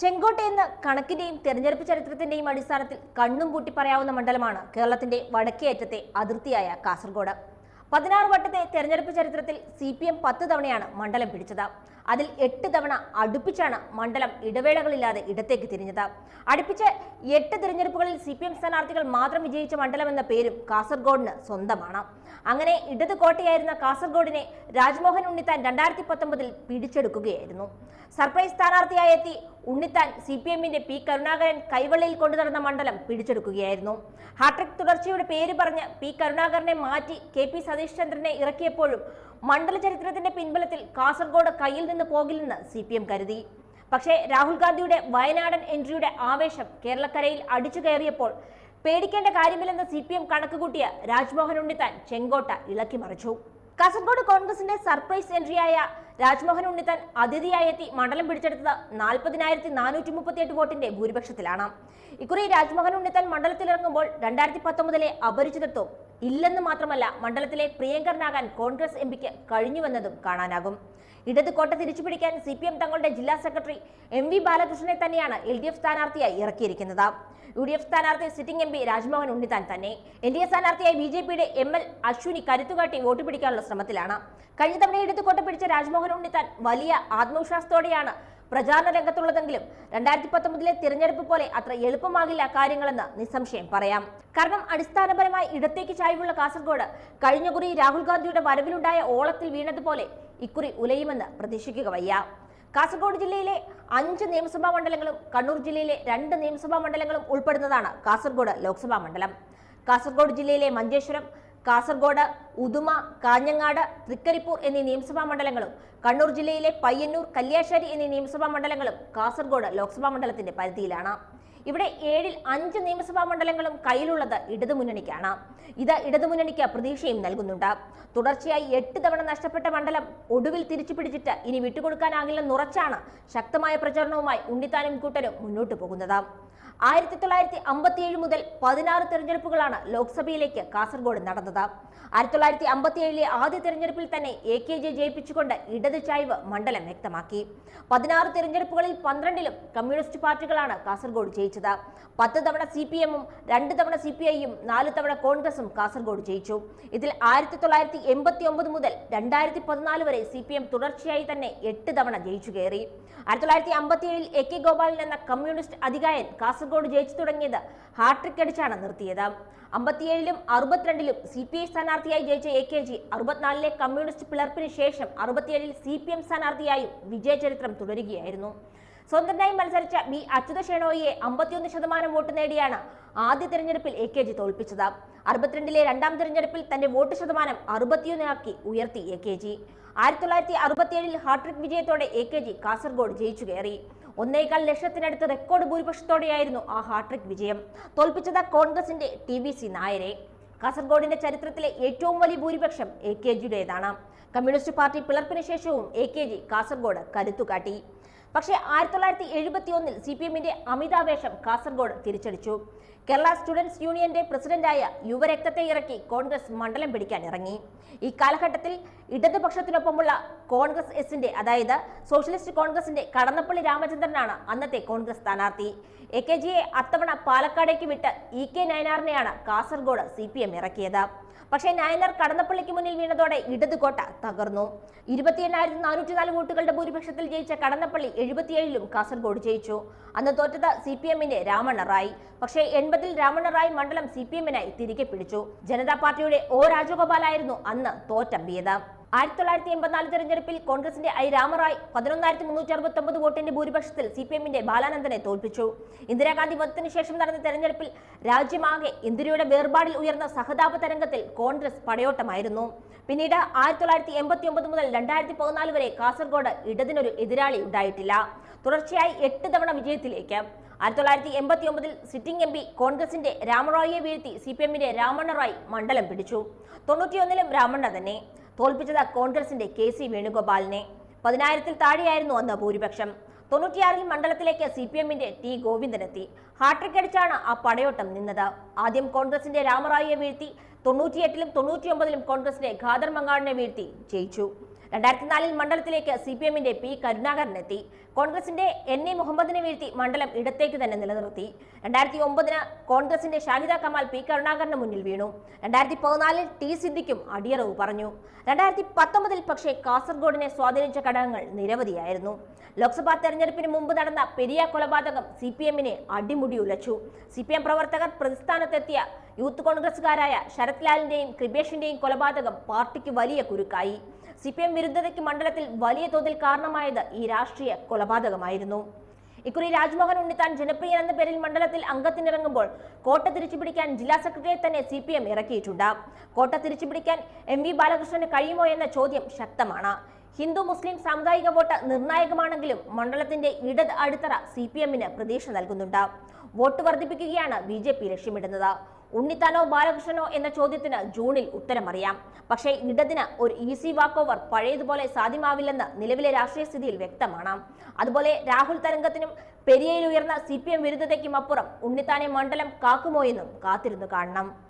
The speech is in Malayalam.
ചെങ്കോട്ടയെന്ന് കണക്കിന്റെയും തെരഞ്ഞെടുപ്പ് ചരിത്രത്തിന്റെയും അടിസ്ഥാനത്തിൽ കണ്ണും പൂട്ടി പറയാവുന്ന മണ്ഡലമാണ് കേരളത്തിന്റെ വടക്കേയറ്റത്തെ അതിർത്തിയായ കാസർഗോഡ്. പതിനാറ് വട്ടത്തെ തെരഞ്ഞെടുപ്പ് ചരിത്രത്തിൽ സി പി എം പത്ത് തവണയാണ് മണ്ഡലം പിടിച്ചത്. അതിൽ എട്ട് തവണ അടുപ്പിച്ചാണ് മണ്ഡലം ഇടവേളകളില്ലാതെ ഇടത്തേക്ക് തിരിഞ്ഞത്. അടുപ്പിച്ച് എട്ട് തിരഞ്ഞെടുപ്പുകളിൽ സി പി എം സ്ഥാനാർത്ഥികൾ മാത്രം വിജയിച്ച മണ്ഡലം എന്ന പേരും കാസർഗോഡിന് സ്വന്തമാണ്. അങ്ങനെ ഇടത് കോട്ടയായിരുന്ന കാസർഗോഡിനെ രാജ്മോഹൻ ഉണ്ണിത്താൻ രണ്ടായിരത്തി പത്തൊമ്പതിൽ പിടിച്ചെടുക്കുകയായിരുന്നു. സർപ്രൈസ് സ്ഥാനാർത്ഥിയായി എത്തി ഉണ്ണിത്താൻ സി പി. എമ്മിന്റെ പി കരുണാകരൻ കൈവള്ളിയിൽ കൊണ്ടു നടന്ന മണ്ഡലം പിടിച്ചെടുക്കുകയായിരുന്നു. ഹാട്രിക് തുടർച്ചയുടെ പേര് പറഞ്ഞ് പി. കരുണാകരനെ മാറ്റി കെ. പി. സതീഷ് ചന്ദ്രനെ ഇറക്കിയപ്പോഴും മണ്ഡല ചരിത്രത്തിന്റെ പിൻബലത്തിൽ കാസർഗോഡ് കയ്യിൽ നിന്ന് പോകില്ലെന്ന് സി പി എം കരുതി. പക്ഷേ രാഹുൽ ഗാന്ധിയുടെ വയനാടൻ എൻട്രിയുടെ ആവേശം കേരളക്കരയിൽ അടിച്ചു കയറിയപ്പോൾ പേടിക്കേണ്ട കാര്യമില്ലെന്ന് സി പി എം കണക്കുകൂട്ടിയ രാജ്മോഹൻ ഉണ്ണിത്താൻ ചെങ്കോട്ട ഇളക്കി മറിച്ചു. കാസർഗോഡ് കോൺഗ്രസിന്റെ സർപ്രൈസ് എൻട്രിയായ രാജ്മോഹൻ ഉണ്ണിത്താൻ അതിഥിയായി എത്തി മണ്ഡലം പിടിച്ചെടുത്തത് നാൽപ്പതിനായിരത്തി നാനൂറ്റി മുപ്പത്തിയെട്ട് വോട്ടിന്റെ ഭൂരിപക്ഷത്തിലാണ്. ഇക്കുറി രാജ്മോഹൻ ഉണ്ണിത്താൻ മണ്ഡലത്തിലിറങ്ങുമ്പോൾ രണ്ടായിരത്തി പത്തൊമ്പതിലെ അപരിചിതത്വം ഇല്ലെന്ന് മാത്രമല്ല മണ്ഡലത്തിലെ പ്രിയങ്കരനാകാൻ കോൺഗ്രസ് എം പിക്ക് കഴിഞ്ഞുവെന്നതും കാണാനാകും. ഇടത് കോട്ട തിരിച്ചുപിടിക്കാൻ സി പി എം തങ്ങളുടെ ജില്ലാ സെക്രട്ടറി എം വി ബാലകൃഷ്ണനെ തന്നെയാണ് എൽ ഡി എഫ് സ്ഥാനാർത്ഥിയായി ഇറക്കിയിരിക്കുന്നത്. യു ഡി എഫ് സ്ഥാനാർത്ഥി sitting M P Rajmohan Unnithan തന്നെ. എൻ ഡി എ സ്ഥാനാർത്ഥിയായി ബി ജെ പിയുടെ എം എൽ അശ്വിനി കരുത്തുകാട്ടി വോട്ട് പിടിക്കാനുള്ള ശ്രമത്തിലാണ്. കഴിഞ്ഞ തവണ ഇടത് കോട്ട പിടിച്ച രാജ്മോഹൻ ഉണ്ണിത്താൻ വലിയ ആത്മവിശ്വാസത്തോടെയാണ് പ്രചാരണ രംഗത്തുള്ളതെങ്കിലും രണ്ടായിരത്തി പത്തൊമ്പതിലെ തിരഞ്ഞെടുപ്പ് പോലെ അത്ര എളുപ്പമാകില്ല കാര്യങ്ങളെന്ന് നിസ്സംശയം പറയാം. കാരണം അടിസ്ഥാനപരമായി ഇടത്തേക്ക് ചായ്വുള്ള കാസർഗോഡ് കഴിഞ്ഞ കുറി രാഹുൽ ഗാന്ധിയുടെ വരവിലുണ്ടായ ഓളത്തിൽ വീണതുപോലെ ഇക്കുറി ഉലയുമെന്ന് പ്രതീക്ഷിക്കുക വയ്യ. കാസർഗോഡ് ജില്ലയിലെ അഞ്ച് നിയമസഭാ മണ്ഡലങ്ങളും കണ്ണൂർ ജില്ലയിലെ രണ്ട് നിയമസഭാ മണ്ഡലങ്ങളും ഉൾപ്പെടുന്നതാണ് കാസർഗോഡ് ലോക്സഭാ മണ്ഡലം. കാസർഗോഡ് ജില്ലയിലെ മഞ്ചേശ്വരം കാസർഗോഡ് ഉദുമ കാഞ്ഞങ്ങാട് തൃക്കരിപ്പൂർ എന്നീ നിയമസഭാ മണ്ഡലങ്ങളും കണ്ണൂർ ജില്ലയിലെ പയ്യന്നൂർ കല്യാശ്ശേരി എന്നീ നിയമസഭാ മണ്ഡലങ്ങളും കാസർഗോഡ് ലോക്സഭാ മണ്ഡലത്തിന്റെ പരിധിയിലാണ്. ഇവിടെ ഏഴിൽ അഞ്ച് നിയമസഭാ മണ്ഡലങ്ങളും കയ്യിലുള്ളത് ഇടതുമുന്നണിക്കാണ്. ഇത് ഇടതുമുന്നണിക്ക് പ്രതീക്ഷയും നൽകുന്നുണ്ട്. തുടർച്ചയായി എട്ട് തവണ നഷ്ടപ്പെട്ട മണ്ഡലം ഒടുവിൽ തിരിച്ചു പിടിച്ചിട്ട് ഇനി വിട്ടുകൊടുക്കാനാകില്ലെന്നുറച്ചാണ് ശക്തമായ പ്രചരണവുമായി ഉണ്ണിത്താനും കൂട്ടരും മുന്നോട്ടു പോകുന്നത്. ആയിരത്തി തൊള്ളായിരത്തി അമ്പത്തിയേഴ് മുതൽ പതിനാറ് തെരഞ്ഞെടുപ്പുകളാണ് ലോക്സഭയിലേക്ക് കാസർഗോഡ് നടന്നത്. ആയിരത്തി തൊള്ളായിരത്തി അമ്പത്തിയേഴിലെ ആദ്യ തെരഞ്ഞെടുപ്പിൽ തന്നെ എ കെ ജെ ജയിപ്പിച്ചുകൊണ്ട് ഇടത് ചായ്വ് മണ്ഡലം വ്യക്തമാക്കി. പതിനാറ് തെരഞ്ഞെടുപ്പുകളിൽ പന്ത്രണ്ടിലും കമ്മ്യൂണിസ്റ്റ് പാർട്ടികളാണ് കാസർഗോഡ് ജയിച്ചത്. പത്ത് തവണ സി പി എമ്മും രണ്ട് തവണ സി പി ഐയും നാല് തവണ കോൺഗ്രസും കാസർഗോഡ് ജയിച്ചു. ഇതിൽ ആയിരത്തി തൊള്ളായിരത്തി എൺപത്തി ഒമ്പത് മുതൽ രണ്ടായിരത്തി പതിനാല് വരെ സി പി എം തുടർച്ചയായി തന്നെ എട്ട് തവണ ജയിച്ചു കയറി. ആയിരത്തി തൊള്ളായിരത്തി അമ്പത്തിയേഴിൽ എ കെ ഗോപാലൻ എന്ന കമ്മ്യൂണിസ്റ്റ് അധികായൻ കാസർഗോഡ് ജയിച്ചു തുടങ്ങിയത്. ഹാട്രിക് അടിച്ചാണ് നിർത്തിയത്. അമ്പത്തിയേഴിലും അറുപത്തിരണ്ടിലും സി പി ഐ സ്ഥാനാർത്ഥിയായി ജയിച്ച എ കെ ജി അറുപത്തിനാലിലെ കമ്മ്യൂണിസ്റ്റ് പിളർപ്പിന് ശേഷം അറുപത്തിയേഴിൽ സി പി എം സ്ഥാനാർത്ഥിയായും വിജയചരിത്രം തുടരുകയായിരുന്നു. സ്വതന്ത്രനായി മത്സരിച്ച ബി അച്യുത ഷെണോയിയെ അമ്പത്തിയൊന്ന് ശതമാനം വോട്ട് നേടിയാണ് ആദ്യ തിരഞ്ഞെടുപ്പിൽ എ കെ ജി തോൽപ്പിച്ചത്. അറുപത്തിരണ്ടിലെ രണ്ടാം തിരഞ്ഞെടുപ്പിൽ തന്റെ വോട്ട് ശതമാനം അറുപത്തിയൊന്നാക്കി ഉയർത്തി എ കെ ജി ആയിരത്തി തൊള്ളായിരത്തി അറുപത്തിയേഴിൽ ഹാട്രിക് വിജയത്തോടെ എ കെ ജി കാസർഗോഡ് ജയിച്ചു കയറി. ഒന്നേകാൽ ലക്ഷത്തിനടുത്ത് റെക്കോർഡ് ഭൂരിപക്ഷത്തോടെയായിരുന്നു ആ ഹാട്രിക് വിജയം. തോൽപ്പിച്ചത് കോൺഗ്രസിന്റെ ടി വി സി നായരെ. കാസർഗോഡിന്റെ ചരിത്രത്തിലെ ഏറ്റവും വലിയ ഭൂരിപക്ഷം എ കെ ജിയുടേതാണ്. കമ്മ്യൂണിസ്റ്റ് പാർട്ടി പിളർപ്പിന് ശേഷവും എ കെ ജി കാസർഗോഡ് കരുത്തുകാട്ടി പക്ഷേ ആയിരത്തി തൊള്ളായിരത്തി എഴുപത്തി ഒന്നിൽ സി പി എമ്മിന്റെ അമിതാവേശം കാസർഗോഡ് തിരിച്ചടിച്ചു. കേരള സ്റ്റുഡൻസ് യൂണിയന്റെ പ്രസിഡന്റായ യുവരക്തത്തെ ഇറക്കി കോൺഗ്രസ് മണ്ഡലം പിടിക്കാൻ ഇറങ്ങി. ഈ കാലഘട്ടത്തിൽ ഇടതുപക്ഷത്തിനൊപ്പമുള്ള കോൺഗ്രസ് എസിന്റെ അതായത് സോഷ്യലിസ്റ്റ് കോൺഗ്രസിന്റെ കടന്നപ്പള്ളി രാമചന്ദ്രനാണ് അന്നത്തെ കോൺഗ്രസ് സ്ഥാനാർത്ഥി. എ കെ ജിയെ അത്തവണ പാലക്കാടേക്ക് വിട്ട് ഇ കെ നയനാറിനെയാണ് കാസർഗോഡ് സി പി എം ഇറക്കിയത്. പക്ഷേ നയനാർ കടന്നപ്പള്ളിക്ക് മുന്നിൽ വീണതോടെ ഇടതുകോട്ട തകർന്നു. ഇരുപത്തി എണ്ണായിരത്തി നാനൂറ്റി നാല് വോട്ടുകളുടെ ഭൂരിപക്ഷത്തിൽ ജയിച്ച കടന്നപ്പള്ളി എഴുപത്തിയേഴിലും കാസർഗോഡ് ജയിച്ചു. അന്ന് തോറ്റത് സി പി എമ്മിന്റെ രാമണ്ണറായി. പക്ഷേ പക്ഷേ എൺപതിൽ രാമണ്ണ റായ് മണ്ഡലം സി പി എമ്മിനായി തിരികെ പിടിച്ചു. ജനതാ പാർട്ടിയുടെ ഒ രാജഗോപാലായിരുന്നു അന്ന് തോറ്റമ്പിയത് ആയിരത്തി തൊള്ളായിരത്തി എൺപത്തിനാല് തെരഞ്ഞെടുപ്പിൽ കോൺഗ്രസിന്റെ ഐ രാമറായ് പതിനൊന്നായിരത്തി മുന്നൂറ്റി അറുപത്തി ഒമ്പത് വോട്ടിന്റെ ഭൂരിപക്ഷത്തിൽ സി പി എമ്മിന്റെ ബാലാനന്ദനെ തോൽപ്പിച്ചു. ഇന്ദിരാഗാന്ധി വധത്തിന് ശേഷം നടന്ന തെരഞ്ഞെടുപ്പിൽ രാജ്യമാകെ ഇന്ദിരയുടെ വേർപാടിൽ ഉയർന്ന സഹതാപ തരംഗത്തിൽ കോൺഗ്രസ് പടയോട്ടമായിരുന്നു. പിന്നീട് ആയിരത്തി തൊള്ളായിരത്തി എൺപത്തി ഒമ്പത് മുതൽ രണ്ടായിരത്തി പതിനാല് വരെ കാസർഗോഡ് ഇടതിനൊരു എതിരാളി ഉണ്ടായിട്ടില്ല. തുടർച്ചയായി എട്ട് തവണ വിജയത്തിലേക്ക്. ആയിരത്തി തൊള്ളായിരത്തി എൺപത്തി ഒമ്പതിൽ സിറ്റിംഗ് എം പി കോൺഗ്രസിന്റെ രാമറായിയെ വീഴ്ത്തി സി പി എമ്മിന്റെ രാമണ്ണ റായ് മണ്ഡലം പിടിച്ചു. തൊണ്ണൂറ്റിയൊന്നിലും രാമണ്ണ തന്നെ. തോൽപ്പിച്ചത് കോൺഗ്രസിന്റെ കെ സി വേണുഗോപാലിനെ. പതിനായിരത്തിൽ താഴെയായിരുന്നു അന്ന് ഭൂരിപക്ഷം. തൊണ്ണൂറ്റിയാറിൽ മണ്ഡലത്തിലേക്ക് സി പി എമ്മിന്റെ ടി ഗോവിന്ദനെത്തി ഹാട്രിക് അടിച്ചാണ് ആ പടയോട്ടം നിന്നത്. ആദ്യം കോൺഗ്രസിന്റെ രാമറായിയെ വീഴ്ത്തി തൊണ്ണൂറ്റിയെട്ടിലും തൊണ്ണൂറ്റിയൊമ്പതിലും കോൺഗ്രസിന്റെ ഖാദർ മങ്ങാടിനെ വീഴ്ത്തി ജയിച്ചു. രണ്ടായിരത്തി നാലിൽ മണ്ഡലത്തിലേക്ക് സി പി എമ്മിന്റെ പി കരുണാകരൻ എത്തി കോൺഗ്രസിന്റെ എൻ എ മുഹമ്മദിനെ വീഴ്ത്തി മണ്ഡലം ഇടത്തേക്ക് തന്നെ നിലനിർത്തി. രണ്ടായിരത്തി ഒമ്പതിന് കോൺഗ്രസിന്റെ ഷാഹിദ കമാൽ പി കരുണാകരന് മുന്നിൽ വീണു. രണ്ടായിരത്തി പതിനാലിൽ ടി സിദ്ദിക്കും അടിയറവ് പറഞ്ഞു. രണ്ടായിരത്തി പത്തൊമ്പതിൽ പക്ഷേ കാസർഗോഡിനെ സ്വാധീനിച്ച ഘടകങ്ങൾ നിരവധിയായിരുന്നു. ലോക്സഭാ തെരഞ്ഞെടുപ്പിന് മുമ്പ് നടന്ന പെരിയ കൊലപാതകം സി പി എമ്മിനെ അടിമുടി ഉലച്ചു. സി പി എം പ്രവർത്തകർ പ്രതിസ്ഥാനത്തെത്തിയ യൂത്ത് കോൺഗ്രസുകാരായ ശരത് ലാലിന്റെയും കൃപേഷിന്റെയും കൊലപാതകം പാർട്ടിക്ക് വലിയ കുരുക്കായി. സി പി എം വിരുദ്ധതയ്ക്ക് മണ്ഡലത്തിൽ വലിയ തോതിൽ കാരണമായത് ഈ രാഷ്ട്രീയ കൊലപാതകമായിരുന്നു. ഇക്കുറി രാജ്മോഹൻ ഉണ്ണിത്താൻ ജനപ്രിയൻ എന്ന പേരിൽ മണ്ഡലത്തിൽ അംഗത്തിനിറങ്ങുമ്പോൾ കോട്ട തിരിച്ചുപിടിക്കാൻ ജില്ലാ സെക്രട്ടറിയെ തന്നെ സി പി എം ഇറക്കിയിട്ടുണ്ട്. കോട്ട തിരിച്ചുപിടിക്കാൻ എം വി ബാലകൃഷ്ണന് കഴിയുമോ എന്ന ചോദ്യം ശക്തമാണ്. ഹിന്ദു മുസ്ലിം സാമുദായിക വോട്ട് നിർണായകമാണെങ്കിലും മണ്ഡലത്തിന്റെ ഇടത് അടിത്തറ സി പി എമ്മിന് പ്രതീക്ഷ നൽകുന്നുണ്ട്. വോട്ട് വർദ്ധിപ്പിക്കുകയാണ് ബി ജെ പി ലക്ഷ്യമിടുന്നത്. ഉണ്ണിത്താനോ ബാലകൃഷ്ണനോ എന്ന ചോദ്യത്തിന് ജൂണിൽ ഉത്തരമറിയാം. പക്ഷേ ഇടതിന് ഒരു ഈസി വാക്ക് ഓവർ പഴയതുപോലെ സാധ്യമാവില്ലെന്ന് നിലവിലെ രാഷ്ട്രീയ സ്ഥിതിയിൽ വ്യക്തമാണ്. അതുപോലെ രാഹുൽ തരംഗത്തിനും പെരിയയിൽ ഉയർന്ന സി പി എം വിരുദ്ധതയ്ക്കും അപ്പുറം ഉണ്ണിത്താനെ മണ്ഡലം കാക്കുമോ എന്നും കാത്തിരുന്നു കാണണം.